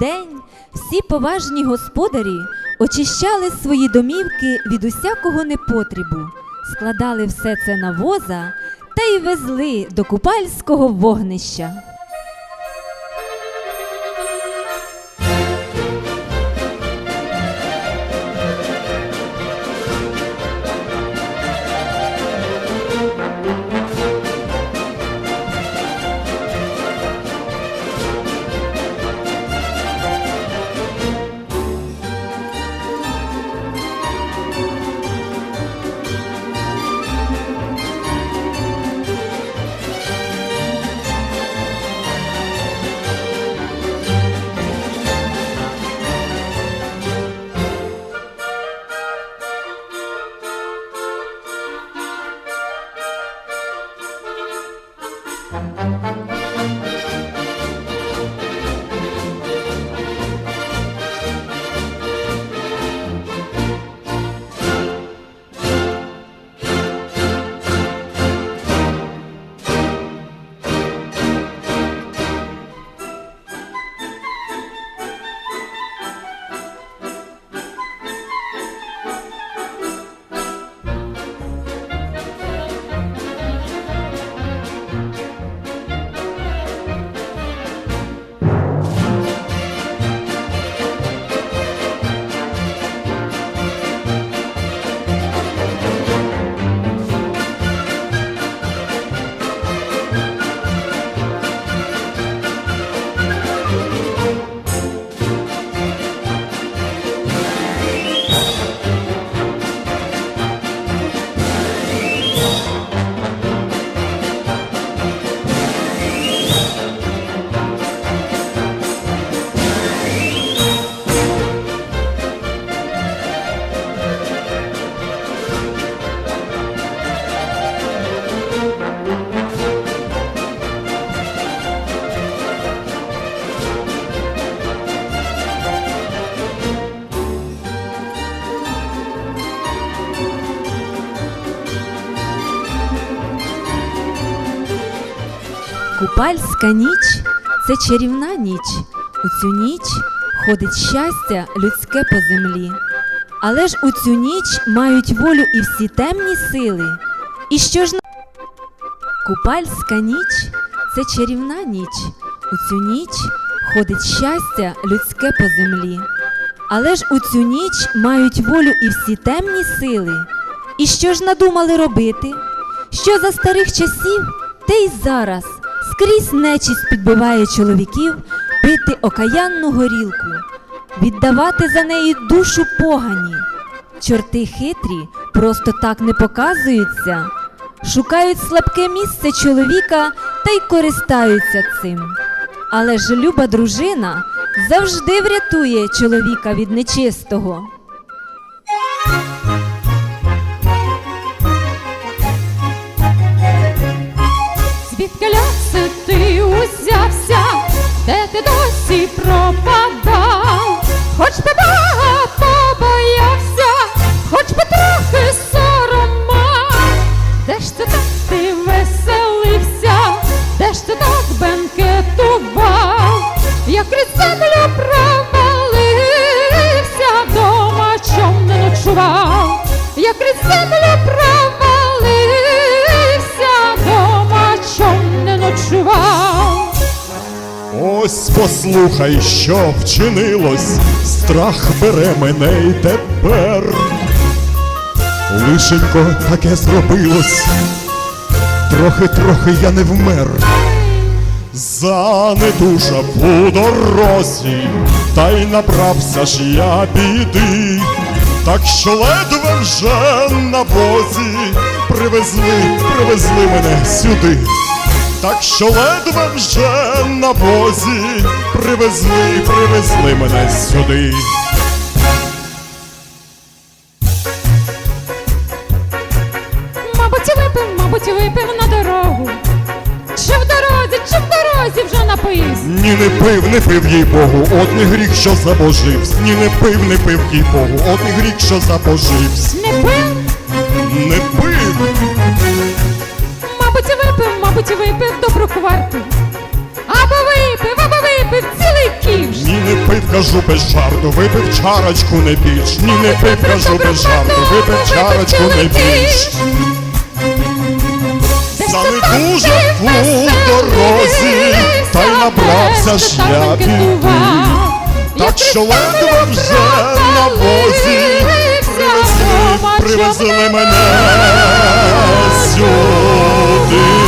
день всі поважні господарі очищали свої домівки від усякого непотрібу, складали все це на воза та й везли до купальського вогнища. Купальська ніч це чарівна ніч. У цю ніч ходить щастя людське по землі. Але ж у цю ніч мають волю і всі темні сили. І що ж Купальська ніч це чарівна ніч. У цю ніч ходить щастя людське по землі. Але ж у цю ніч мають волю і всі темні сили. І що ж надумали робити? Що за старих часів, те й зараз скрізь нечість підбиває чоловіків пити окаянну горілку, віддавати за неї душу погані. Чорти хитрі просто так не показуються, шукають слабке місце чоловіка та й користаються цим. Але ж люба дружина завжди врятує чоловіка від нечистого. Galaxy Ось послухай, що вчинилось, страх бере мене й тепер. Лишенько таке зробилось, трохи-трохи я не вмер. Занедужав у дорозі, та й набрався ж я біди, так що ледве вже на возі привезли, привезли мене сюди. Так що ледве вже на возі привезли, привезли мене сюди. Мабуть, випив, мабуть, випив на дорогу. Чи в дорозі, чи в дорозі вже напився. Ні, не пив, не пив, їй Богу, от не гріх, що забожився. Ні, не пив, не пив, їй Богу, от не гріх, що забожився. Не пив, Не пив, мабуть, випив, мабуть, випив добру кварту. Або випив, або випив цілий ківш. ні, не пив, кажу без жарту, випив чарочку не більш. Ні, не пив, кажу без жарту, випив чарочку не більш. Дуже у дорозі, та й набрався шляпів. Так що ледве вже на возі привезли, привезли мене сюди.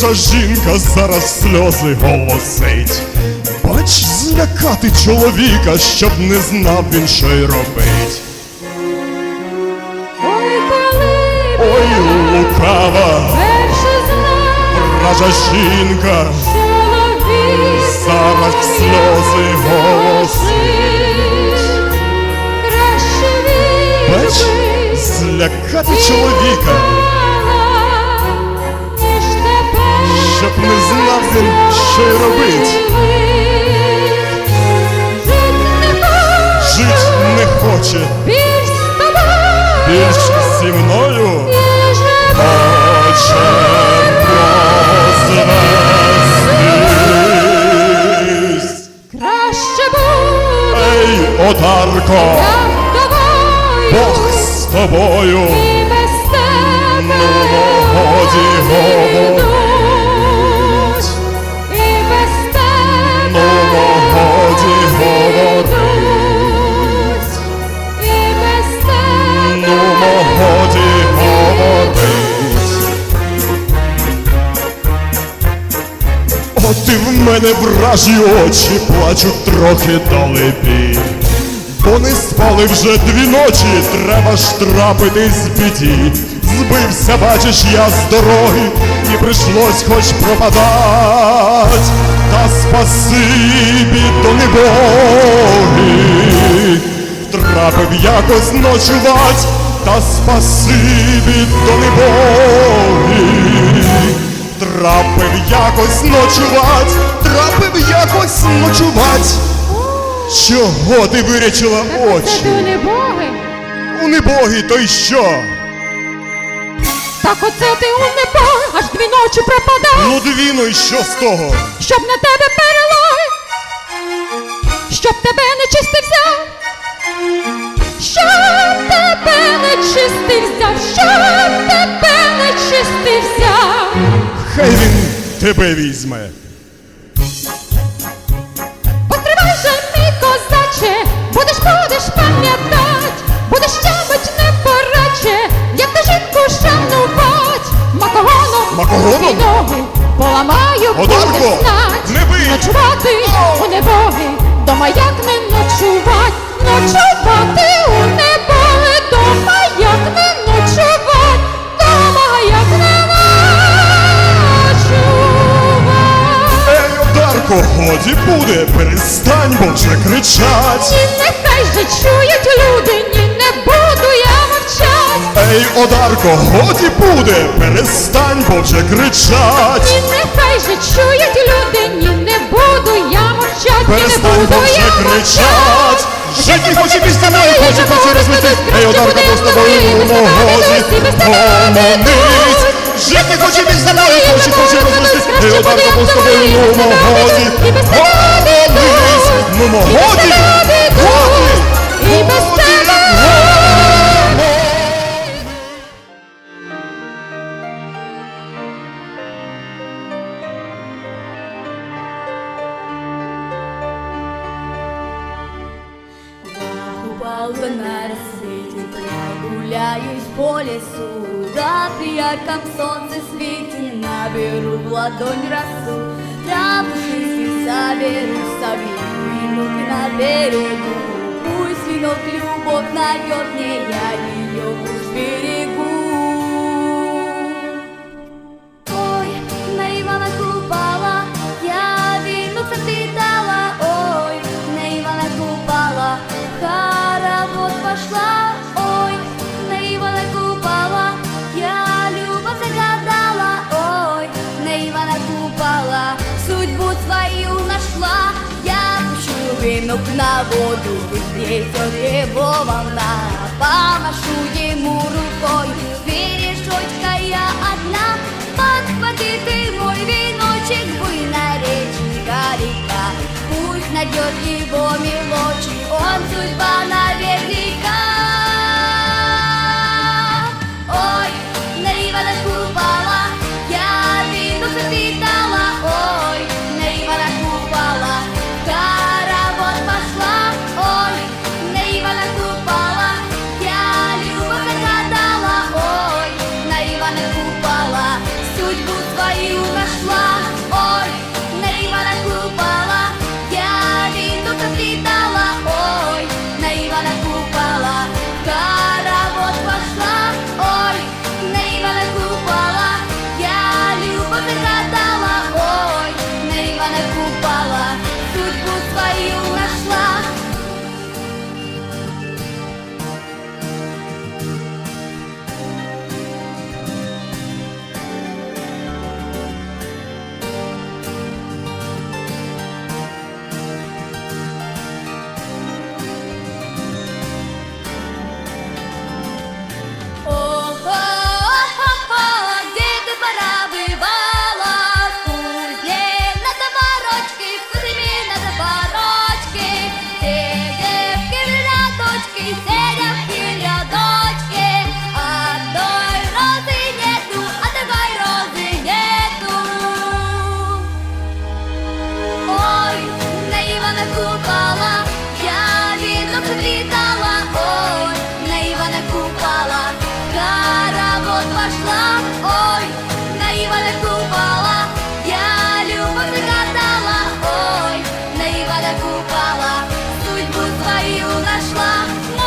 Лукава жінка зараз сльози голосить. Бач, злякати чоловіка, щоб не знав він, що й робить. Ой, коли Ой, лукава, вража жінка, чоловік зараз сльози голосить. краще Бач, злякати чоловіка, що робить. Жить не хоче більш зі мною. Хоче розвестись. краще буде Ей, одарко. Бог з тобою, І без тебе ну годі От ти в мене вражі очі плачуть трохи далебі. Бо не спали вже дві ночі, треба ж трапитись в біді. Збився, бачиш, я з дороги, і прийшлось хоч пропадать. Та спасибі до небоги, трапив якось ночувать, та спасибі до небоги. Трапив якось ночувать, трапив якось ночувать. Чого ти вирячила Це очі? не боги. У небогі, то й що? Так оце ти у небо, аж дві ночі пропадав, Ну дві, ну і що з того? щоб на тебе перелой, щоб тебе не чистий взяв, щоб тебе не чистий взяв, щоб тебе не чистий взяв. Хай він тебе візьме. Постривай же, мій козаче, будеш, будеш пам'ятать, будеш щебить не пораче, як ти жінку шанувать, макогоном, Макогоном? тобі ноги поламаю, Одарко, будеш знать, не бий! ночувати у небоги, дома як не ночувать, ночувати у небоги, Годі буде, перестань, бо вже кричать. Ні, нехай же чують люди, ні, не буду я мовчать. Ей, Одарко, годі буде, перестань, бо вже кричать. Ні, нехай же чують люди, ні, не буду я перестаньмо вже кричать. Жити хоче під стіною, хоче, хоче розлетись. Ей, одарка, бо з тобою. Жити хоче під стіною, хоче, хоче розлетись. Ей, одарка, бо з тобою ну годі, гомонись. Ну годі, годі, І без годі, прогуляюсь по лесу, Да при ярком солнце свете наберу в ладонь росу. Траву жизни соберу, совью винок на берегу. Пусть винок любовь найдет мне, я ее уж берегу. Ой, на Купала я вину запитала. Ой, на Ивана Купала хоровод пошла. На воду, ветер его волна. Помашу ему рукой, бережочка я одна. Подхвати ты мой веночек, буйная реченька река. Пусть найдет его мелочи, он судьба наверняка. Купала судьбу свою нашла.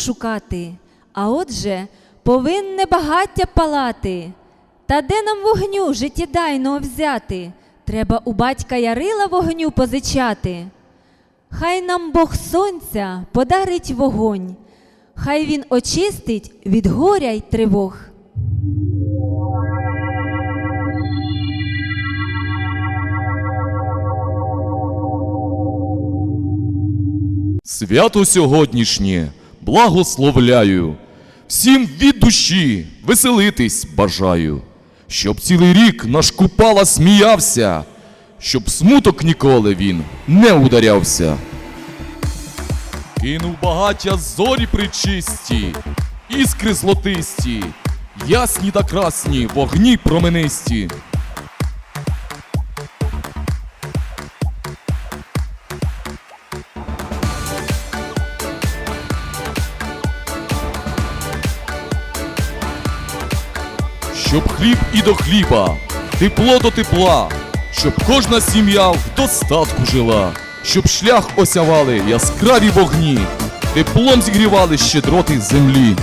Шукати, а отже, повинне багаття палати. Та де нам вогню життєдайного взяти? Треба у батька Ярила вогню позичати. Хай нам Бог сонця подарить вогонь, хай він очистить від горя й тривог. Свято сьогоднішнє благословляю, всім від душі веселитись бажаю, щоб цілий рік наш купала сміявся, щоб смуток ніколи він не ударявся. Кинув багаття зорі причисті, іскри злотисті, ясні та красні, вогні променисті. Щоб хліб і до хліба, тепло до тепла, щоб кожна сім'я в достатку жила, щоб шлях осявали яскраві вогні, теплом зігрівали щедроти землі.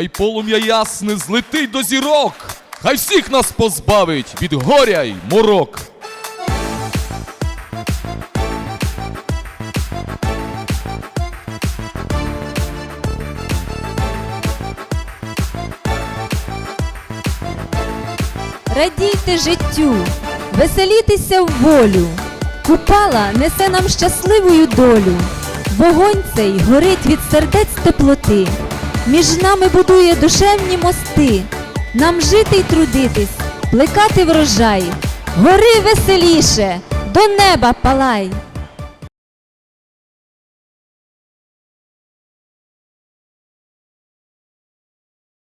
Хай полум'я ясне злетить до зірок, хай всіх нас позбавить від горя й морок. Радійте життю, веселітеся в волю. Купала несе нам щасливою долю. Вогонь цей горить від сердець теплоти. Між нами будує душевні мости. Нам жити й трудитись, плекати врожай. Гори веселіше, до неба палай.